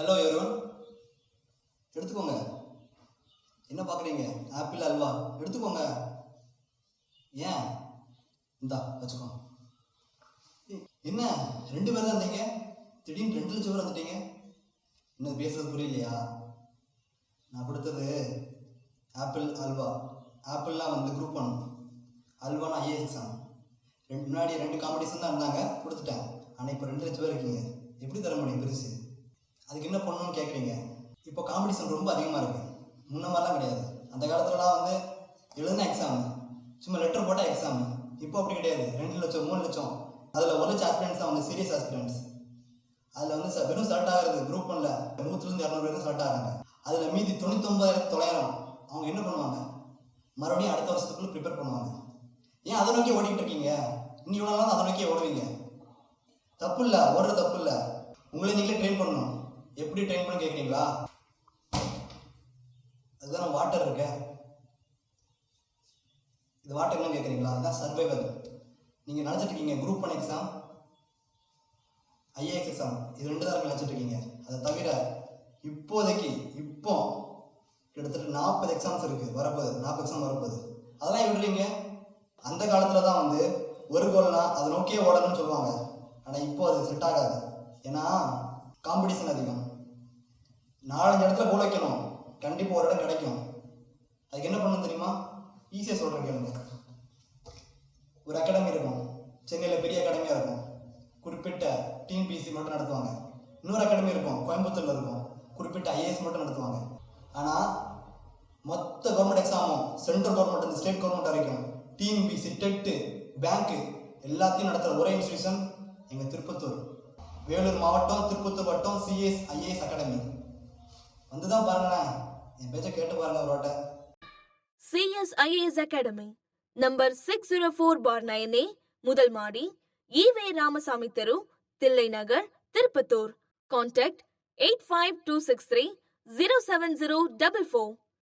Hello யோரோன் எடுத்துக்கோங்க. என்ன பார்க்குறீங்க? ஆப்பிள் அல்வா? எடுத்துக்கோங்க. ஏன்? இந்தா வச்சுக்கோ. என்ன? ரெண்டு பேர் தான் இருந்தீங்க திடீர்னு ரெண்டு லட்சம் பேர் வந்துட்டீங்க? இன்னும் பேசுறது புரியலையா? நான் கொடுத்தது ஆப்பிள் அல்வா. ஆப்பிள்லாம் வந்து குரூப் ஒன் அல்வானா ஐஏஎஸ் எக்ஸாம் ரெண்டு முன்னாடி ரெண்டு காம்படிஷன் தான் இருந்தாங்க. கொடுத்துட்டேன். ஆனால் இப்போ ரெண்டு லட்சம் பேர் இருக்கீங்க. எப்படி தர முடியும் பெருசு? அதுக்கு என்ன பண்ணணும்னு கேட்குறீங்க இப்போ காம்படிஷன் ரொம்ப அதிகமாக இருக்குது முன்ன மாதிரிலாம் கிடையாது. அந்த காலத்துலலாம் வந்து எழுதின எக்ஸாம் சும்மா லெட்டர் போட்டால் எக்ஸாம் இப்போ அப்படி கிடையாது. ரெண்டு லட்சம் மூணு லட்சம். அதில் ஒரு லட்சம் ஆஸ்பிரண்ட்ஸ் தான் வந்து சீரியஸ் ஆஸ்பிரண்ட்ஸ் அதில் வந்து ச- வெறும் செலக்ட் ஆகிறது குரூப் ஒன்ல நூற்றுலேருந்து இரநூறு பேரும் தான் செலக்ட் ஆகிறாங்க. அதில் மீதி தொண்ணூத்தொம்பதாயிரத்து தொள்ளாயிரம் அவங்க என்ன பண்ணுவாங்க? மறுபடியும் அடுத்த வருஷத்துக்குள்ள ப்ரிப்பேர் பண்ணுவாங்க. ஏன் அதை நோக்கி ஓடிக்கிட்டு இருக்கீங்க? இன்னும் இவ்வளோ நாள் அதை நோக்கி ஓடுவீங்க. தப்பு இல்லை ஓடுற தப்பு இல்லை. உங்களை நீங்களே ட்ரெயின் பண்ணணும். எப்படி ட்ரெயின் பண்ண கேட்குறீங்களா அதுதான் வாட்டர் இருக்கு இது வாட்டர் என்ன கேட்குறீங்களா அதுதான் சர்வைவல் நீங்கள் நினச்சிட்டு இருக்கீங்க group one exam IAS exam இது ரெண்டு தான் நினச்சிட்டு இருக்கீங்க. அதை தவிர இப்போதைக்கு இப்போ கிட்டத்தட்ட நாற்பது எக்ஸாம்ஸ் இருக்குது வரப்போகுது. நாற்பது எக்ஸாம் வரப்போகுது. அதெல்லாம் எப்படி விடுறீங்க அந்த காலத்தில் தான் வந்து ஒரு கோல்னா அதை நோக்கியே ஓடணும்னு சொல்லுவாங்க. ஆனால் இப்போ அது செட் ஆகாது. ஏன்னா காம்படிஷன் அதிகம். நாலஞ்சு இடத்துல போல வைக்கணும். கண்டிப்பாக ஒரு இடம் கிடைக்கும். அதுக்கு என்ன பண்ணணும் தெரியுமா? ஈஸியாக சொல்கிற கேளுங்க. ஒரு அகாடமி இருக்கும். சென்னையில் பெரிய அகாடமியாக இருக்கும். குறிப்பிட்ட டிஎன்பிசி மட்டும் நடத்துவாங்க. இன்னொரு அகாடமி இருக்கும். கோயம்புத்தூரில் இருக்கும். குறிப்பிட்ட ஐஏஎஸ் மட்டும் நடத்துவாங்க. ஆனால் மொத்த கவர்மெண்ட் எக்ஸாமும் சென்ட்ரல் கவர்மெண்ட் இந்த ஸ்டேட் கவர்மெண்ட் வரைக்கும். டிஎன்பிசி டெட்டு பேங்க்கு எல்லாத்தையும் நடத்துகிற ஒரே இன்ஸ்டியூஷன் எங்கள் திருப்பத்தூர். வேலூர் மாவட்டம் திருப்பத்தூர் வட்டம் சிஎஸ் ஐஏஎஸ் அகாடமி வந்துதான் பாருங்களேன் என் பேச்ச கேட்டு பாருங்க ஒரு வாட்டை CS IAS academy number six zero four four nine A முதல் மாடி ஈவே ராமசாமி தெரு Thillai Nagar Tiruppattur. Contact eight five two six three zero seven zero double four